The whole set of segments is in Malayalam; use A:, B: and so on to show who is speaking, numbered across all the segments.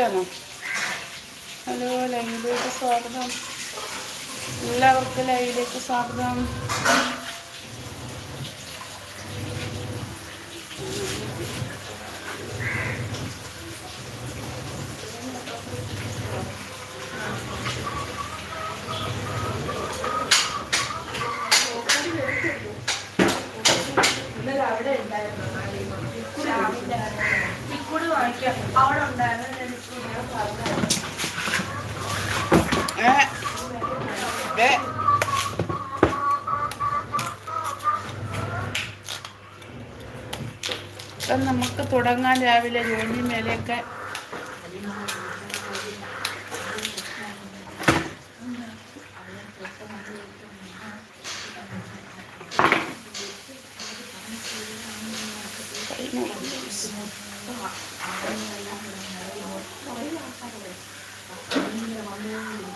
A: അടുത്താണോ ഹലോ ലൈവിലേക്ക് സ്വാഗതം. എല്ലാവർക്കും ലൈവിലേക്ക് സ്വാഗതം.
B: അവിടെ ഉണ്ടായിരുന്നു. അവിടെ ഉണ്ടായിരുന്നു.
A: ദേ. ഇപ്പം നമുക്ക് തുടങ്ങാൻ രാവിലെ ജോലി മേലെയൊക്കെ
B: കൃഷ്ണ ആവുന്നതുകൊണ്ട്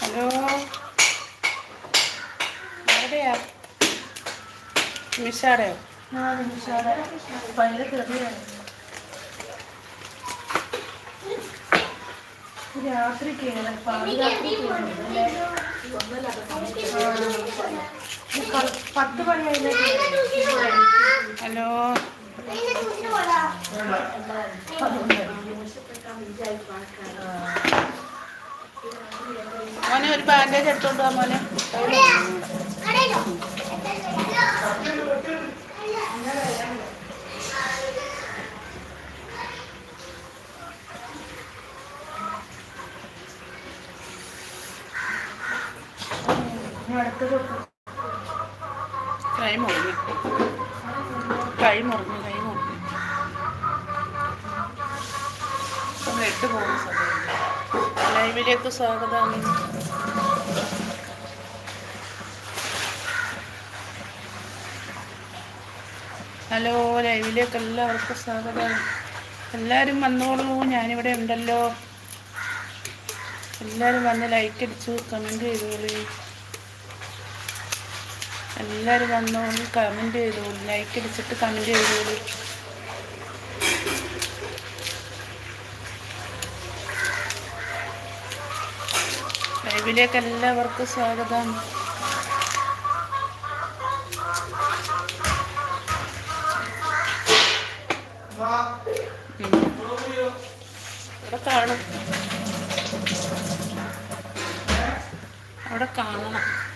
A: ഹലോ. ആരുടെയാ? മിഷാടെയോ
B: ഞാൻ നിമിഷാടെ. ഭയങ്കര കൃതിയാണ് രാത്രി പത്ത് മണിയായില്ലേ
A: ഹലോ. മോനെ ഒരു ബാൻഡേജ് എടുത്തോണ്ട് മോനെ. കൈ മുറിഞ്ഞു. കൈ മുറിഞ്ഞു കൈ മുറിഞ്ഞു. ബ്ലഡ് പോകുന്ന സമയം ലൈവിലേക്ക് സ്വാഗതം. ഹലോ ലൈവിലേക്ക് എല്ലാവർക്കും സ്വാഗതം. എല്ലാവരും വന്നോളൂ ഞാനിവിടെ ഉണ്ടല്ലോ. എല്ലാവരും വന്ന് ലൈക്ക് അടിച്ചു കമന്റ് ചെയ്തോളൂ. എല്ലാവരും വന്നോളൂ കമന്റ് ചെയ്തോളൂ ലൈക്ക് അടിച്ചിട്ട് കമന്റ് ചെയ്തോളൂ ലൈവിലേക്ക് എല്ലാവർക്കും സ്വാഗതം. കാണും. അവിടെ കാണണം.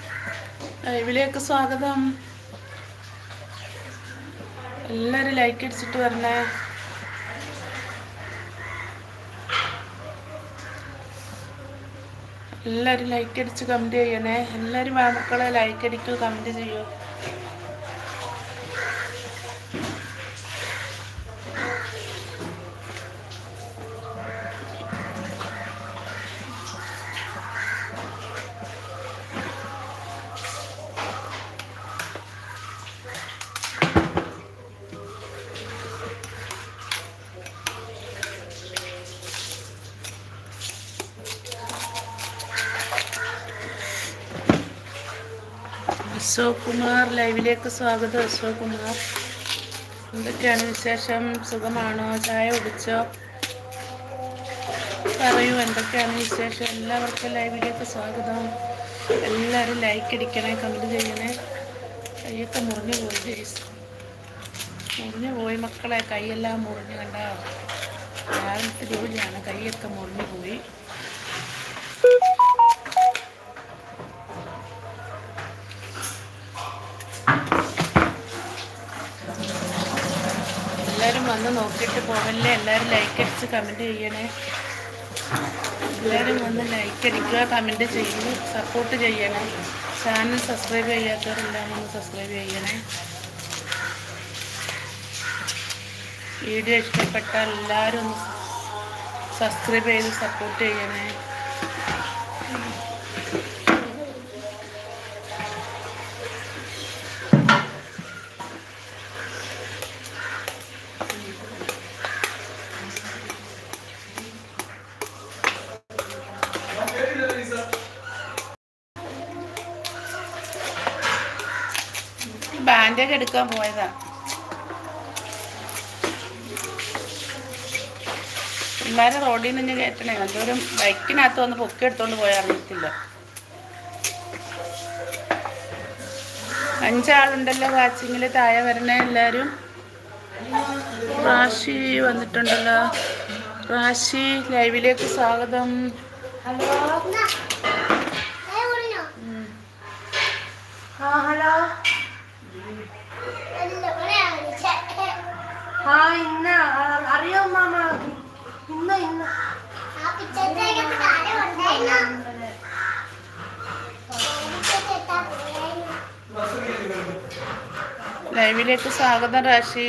A: ലൈവിലേക്ക് സ്വാഗതം. എല്ലാവരും ലൈക്ക് അടിച്ചിട്ട് വരണേ. എല്ലാവരും ലൈക്ക് അടിച്ച് കമന്റ് ചെയ്യണേ. എല്ലാവരും മക്കളെ ലൈക്ക് അടിക്കൂ കമന്റ് ചെയ്യൂ? അശോക് കുമാർ ലൈവിലേക്ക് സ്വാഗതം അശോക് കുമാർ എന്തൊക്കെയാണ് വിശേഷം? സുഖമാണോ? ചായ കുടിച്ചോ? പറയൂ എന്തൊക്കെയാണ് വിശേഷം? എല്ലാവർക്കും ലൈവിലേക്ക് സ്വാഗതം. എല്ലാവരും ലൈക്ക് അടിക്കണേ കമന്റ് ചെയ്യണേ. കൈയൊക്കെ മുറിഞ്ഞു പോയി ജയ്സ് മുറിഞ്ഞു പോയി മക്കളെ കൈയെല്ലാം മുറിഞ്ഞു കണ്ട? ജോലിയാണ് കൈയൊക്കെ മുറിഞ്ഞു പോയി എല്ലാവരും വന്ന് നോക്കിയിട്ട് പോകല്ലേ എല്ലാവരും ലൈക്ക് അടിച്ച് കമന്റ് ചെയ്യണേ. എല്ലാവരും വന്ന് ലൈക്ക് അടിക്കുക കമന്റ് ചെയ്യൂ സപ്പോർട്ട് ചെയ്യണേ. ചാനൽ സബ്സ്ക്രൈബ് ചെയ്യാത്തവരെല്ലാം ഒന്ന് സബ്സ്ക്രൈബ് ചെയ്യണേ. വീഡിയോ ഇഷ്ടപ്പെട്ട എല്ലാവരും ഒന്ന് സബ്സ്ക്രൈബ് ചെയ്ത് സപ്പോർട്ട് ചെയ്യണേ. സ്റ്റാൻഡൊക്കെ എടുക്കാൻ പോയതാ. പിള്ളേരെ റോഡിൽ നിന്ന് കയറ്റണേ എന്തോരം ബൈക്കിനകത്ത് വന്ന് പൊക്കി എടുത്തോണ്ട് പോയാൽ അറിയത്തില്ല. അഞ്ചാളുണ്ടല്ലോ വാച്ചിങ്ങിൽ താഴെ വരണേ എല്ലാവരും റാഷി വന്നിട്ടുണ്ടല്ലോ. റാഷി ലൈവിലേക്ക് സ്വാഗതം.
B: ഹലോ? ഹലോ ആ ഇന്ന ആ, അറിയോ മാമ ഇന്ന്. ഇന്ന്
A: ലൈവിലേക്ക് സ്വാഗതം രാശി.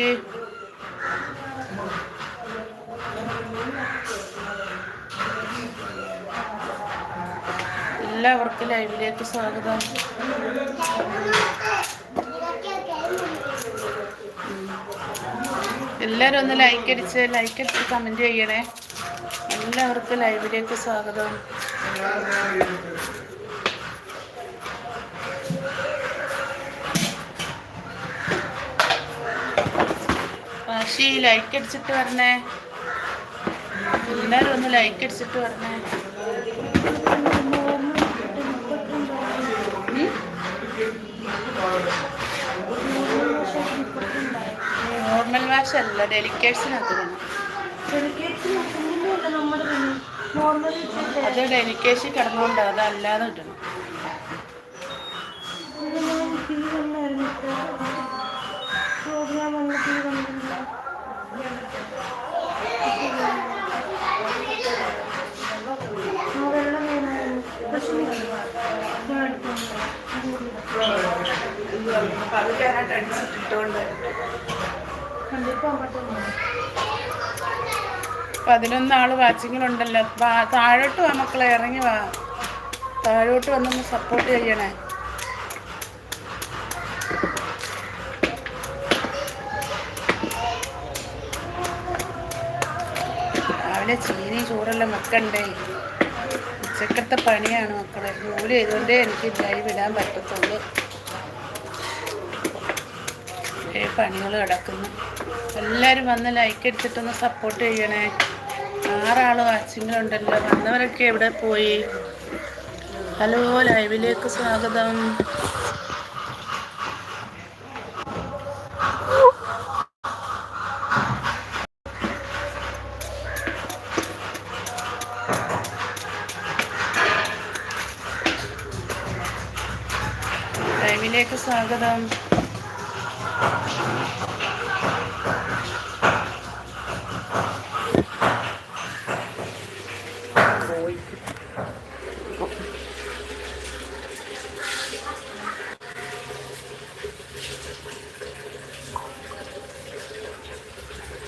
A: എല്ലാവർക്കും ലൈവിലേക്ക് സ്വാഗതം. എല്ലാവരും ഒന്ന് ലൈക്ക് അടിച്ച് ലൈക്ക് അടിച്ച് കമന്റ് ചെയ്യണേ. എല്ലാവർക്കും ലൈവിലേക്ക് സ്വാഗതം. പക്ഷി ലൈക്ക് അടിച്ചിട്ട് വരണേ. എല്ലാവരും ഒന്ന് ലൈക്ക് അടിച്ചിട്ട് വരണേ. വാഷ് അല്ല
B: ഡെലിക്കേറ്റ്സിനകത്ത്
A: അത് ഡെലിക്കേഷൻ കിടന്നുകൊണ്ട് അതല്ലാതെ കിട്ടണം.
B: ആ വെള്ളം വേണമായിരുന്നു പക്ഷെ ഞാൻ എടുത്തോണ്ട് കണ്ടിപ്പോ അങ്ങോട്ട്
A: പതിനൊന്ന് ആൾ വാച്ചിങ്ങിലുണ്ടല്ലോ താഴോട്ട് വാ മക്കളെ ഇറങ്ങി വാ. താഴോട്ട് വന്നൊന്ന് സപ്പോർട്ട് ചെയ്യണേ. രാവിലെ ചീനി ചോറെല്ലാം വെക്കണ്ടേ? ഉച്ചക്കത്തെ പണിയാണ് മക്കളെ. ജോലി ചെയ്തുകൊണ്ടേ എനിക്ക് ലൈവ് ഇടാൻ പറ്റത്തുള്ളൂ. കുറേ പണികൾ കിടക്കുന്നു എല്ലാവരും വന്ന് ലൈക്ക് എടുത്തിട്ടൊന്ന് സപ്പോർട്ട് ചെയ്യണേ. ആറാൾ വാച്ചിങ്ങിലുണ്ടല്ലോ വന്നവരൊക്കെ എവിടെ പോയി? ഹലോ ലൈവിലേക്ക് സ്വാഗതം. ലൈവിലേക്ക് സ്വാഗതം.